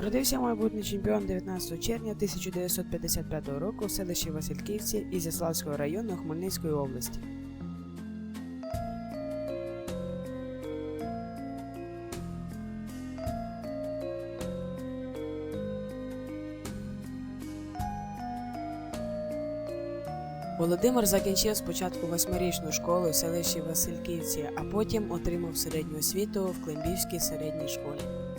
Народився майбутній чемпіон 19 червня 1955 року в селищі Васильківці Ізяславського району Хмельницької області. Володимир закінчив спочатку восьмирічну школу в селищі Васильківці, а потім отримав середню освіту в Климбівській середній школі.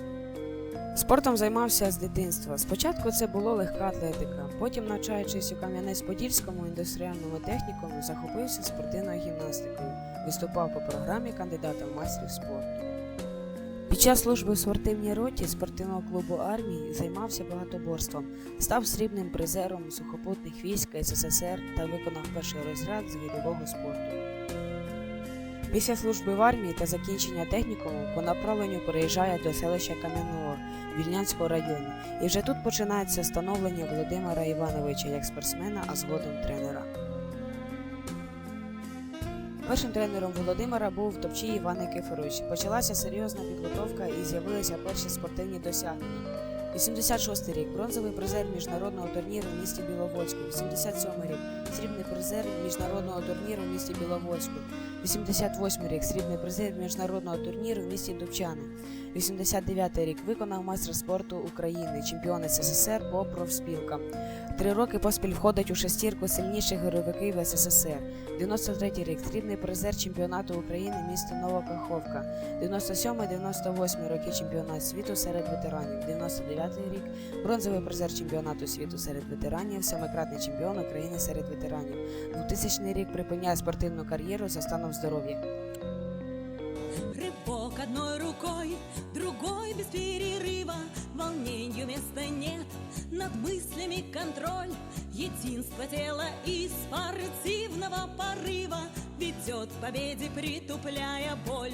Спортом займався з дитинства. Спочатку це було легка атлетика, потім, навчаючись у Кам'янець-Подільському індустріальному технікумі, захопився спортивною гімнастикою, виступав по програмі кандидата в майстрів спорту. Під час служби в спортивній роті спортивного клубу армії займався багатоборством, став срібним призером сухопутних військ СССР та виконав перший розряд з спорту. Після служби в армії та закінчення технікуму по направленню переїжджає до селища Кам'яного Вільнянського району, і вже тут починається становлення Володимира Івановича як спортсмена, а згодом тренера. Першим тренером Володимира був Топчій Іван Никифорович. Почалася серйозна підготовка і з'явилися перші спортивні досягнення. 86 рік бронзовий призер міжнародного турніру в місті Біловодську. 87 рік срібний призер міжнародного турніру в місті Біловодську. 88 рік срібний призер міжнародного турніру в місті Дубчани. 89 рік виконав майстер спорту України, чемпіон СССР по профспілкам. Три роки поспіль входить у шестірку сильніших героївиків СССР. 93 рік срібний призер чемпіонату України місто Нова Каховка. 97-98 роки чемпіонат світу серед ветеранів. 99 рік бронзовий призер чемпіонату світу серед ветеранів, семикратний чемпіон України серед ветеранів. 2000 рік припиняє спортивну кар'єру за станом здоров'я. Рывок одной рукой, другой без перерыва Волнению места нет, над мыслями контроль Единство тела и спортивного порыва Ведет к победе, притупляя боль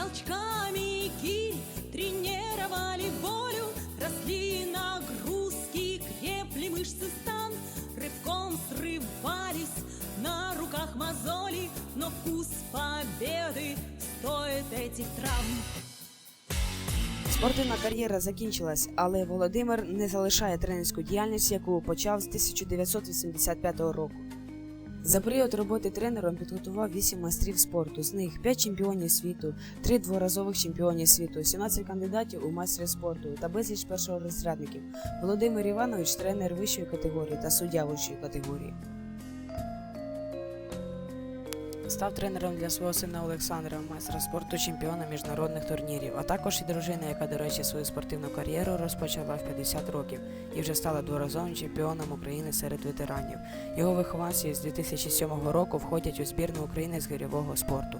Толчками гирь тренировали волю Росли нагрузки, крепли мышцы стан Рывком срывались на руках мозоли Но вкус победы стоит этих травм Спортивна кар'єра закінчилась, але Володимир не залишає тренерську діяльність, яку почав з 1985 року. За період роботи тренером підготував 8 майстрів спорту, з них 5 чемпіонів світу, 3 дворазових чемпіонів світу, 17 кандидатів у майстри спорту та безліч першорозрядників. Володимир Іванович тренер вищої категорії та суддя вищої категорії. Став тренером для свого сина Олександра, майстра спорту, чемпіона міжнародних турнірів, а також і дружина, яка, до речі, свою спортивну кар'єру розпочала в 50 років і вже стала дворазовим чемпіоном України серед ветеранів. Його вихованці з 2007 року входять у збірну України з гирьового спорту.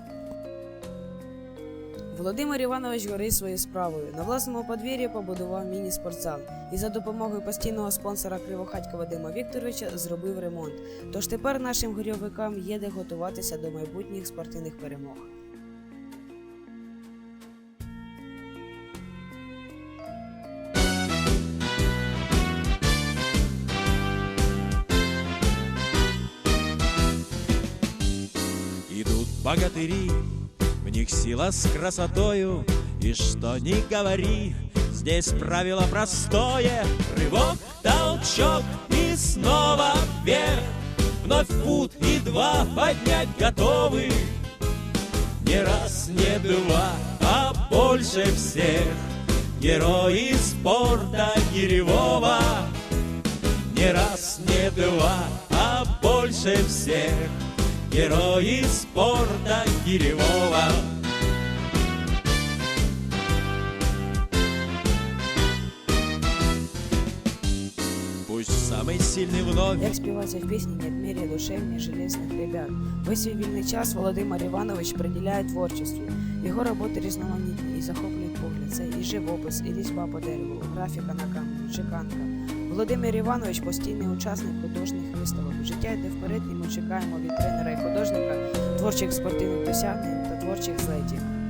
Володимир Іванович горить своєю справою. На власному подвір'ї побудував міні-спортзал і за допомогою постійного спонсора Кривохатька Вадима Вікторовича зробив ремонт. Тож тепер нашим горьовикам є де готуватися до майбутніх спортивних перемог. Идут богатыри, в них сила с красотою, И что ни говори, здесь правило простое, Рывок, толчок и снова вверх, Вновь путь и два поднять готовы, Не раз, не два, а больше всех, Герои спорта гиревого, не раз, не два, а больше всех Герои спорта гиревого Пусть самый вновь Як співається в пісні «Нет мірі душевні железних ребят. Весь свій вільний час Володимир Іванович приділяє творчості. Його роботи різноманітні і захоплюють погляд. Це і живопис, і різьба по дереву, графіка на камені, чеканка. Володимир Іванович постійний учасник художніх виставок. Життя йде вперед, і ми чекаємо від тренера і художника творчих спортивних досягнень та творчих злетів.